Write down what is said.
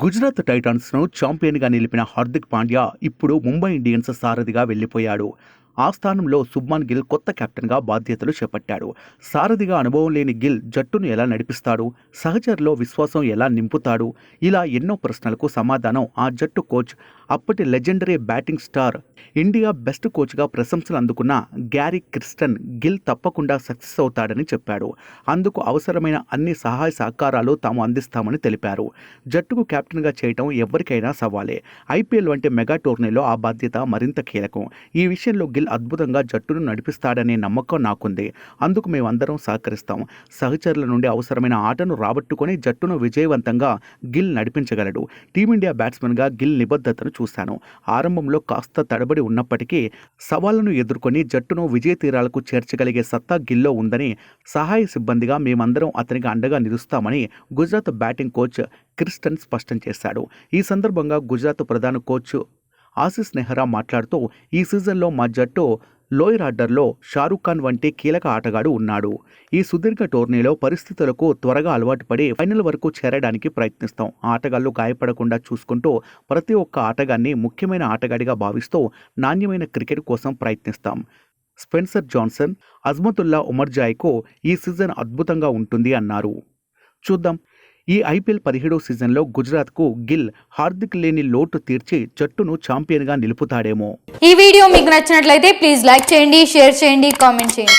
గుజరాత్ టైటాన్స్ను ఛాంపియన్గా నిలిపిన హార్దిక్ పాండ్యా ఇప్పుడు ముంబై ఇండియన్స్ సారథిగా వెళ్ళిపోయాడు ఆ స్థానంలో సుబ్మాన్ గిల్ కొత్త కెప్టెన్గా బాధ్యతలు చేపట్టాడు. సారథిగా అనుభవం లేని గిల్ జట్టును ఎలా నడిపిస్తాడు? సహచరులో విశ్వాసం ఎలా నింపుతాడు? ఇలా ఎన్నో ప్రశ్నలకు సమాధానం ఆ జట్టు కోచ్ అప్పటి legendary batting star India best కోచ్గా ప్రశంసలు అందుకున్న గ్యారీ క్రిస్టన్ గిల్ తప్పకుండా సక్సెస్ అవుతాడని చెప్పాడు. అందుకు అవసరమైన అన్ని సహాయ సహకారాలు తాము అందిస్తామని తెలిపారు. జట్టుకు కెప్టెన్గా చేయటం ఎవరికైనా సవాలే. ఐపీఎల్ వంటి మెగా టోర్నీలో ఆ బాధ్యత మరింత కీలకం. ఈ విషయంలో గిల్ అద్భుతంగా జట్టును నడిపిస్తాడనే నమ్మకం నాకుంది. అందుకు మేమందరం సహకరిస్తాం. సహచరుల నుండి అవసరమైన ఆటను రాబట్టుకొని జట్టును విజయవంతంగా గిల్ నడిపించగలడు. టీమిండియా బ్యాట్స్మెన్గా గిల్ నిబద్ధతను చూశాను. ఆరంభంలో కాస్త తడబడి ఉన్నప్పటికీ సవాళ్ళను ఎదుర్కొని జట్టును విజయ తీరాలకు చేర్చగలిగే సత్తా గిల్లో ఉందని సహాయ సిబ్బందిగా మేమందరం అతనికి అండగా నిలుస్తామని గుజరాత్ బ్యాటింగ్ కోచ్ క్రిస్టన్ స్పష్టం చేశాడు. ఈ సందర్భంగా గుజరాత్ ప్రధాన కోచ్ ఆశిష్ నెహ్రా మాట్లాడుతూ ఈ సీజన్లో మా జట్టు లోయర్ ఆర్డర్లో షారూఖ్ ఖాన్ వంటి కీలక ఆటగాడు ఉన్నాడు. ఈ సుదీర్ఘ టోర్నీలో పరిస్థితులకు త్వరగా అలవాటు పడి ఫైనల్ వరకు చేరడానికి ప్రయత్నిస్తాం. ఆటగాళ్ళు గాయపడకుండా చూసుకుంటూ ప్రతి ఒక్క ఆటగాన్ని ముఖ్యమైన ఆటగాడిగా భావిస్తూ నాణ్యమైన క్రికెట్ కోసం ప్రయత్నిస్తాం. స్పెన్సర్ జాన్సన్ అజ్మతుల్లా ఉమర్జాయ్కు ఈ సీజన్ అద్భుతంగా ఉంటుంది అన్నారు. చూద్దాం. ఈ ఐపీఎల్ పదిహేడో సీజన్లో గుజరాత్కు గిల్ హార్దిక్ లేని లోటు తీర్చి జట్టును ఛాంపియన్గా నిలుపుతాడేమో. ఈ వీడియో మీకు నచ్చినట్లయితే ప్లీజ్ లైక్ చేయండి షేర్ చేయండి కామెంట్ చేయండి.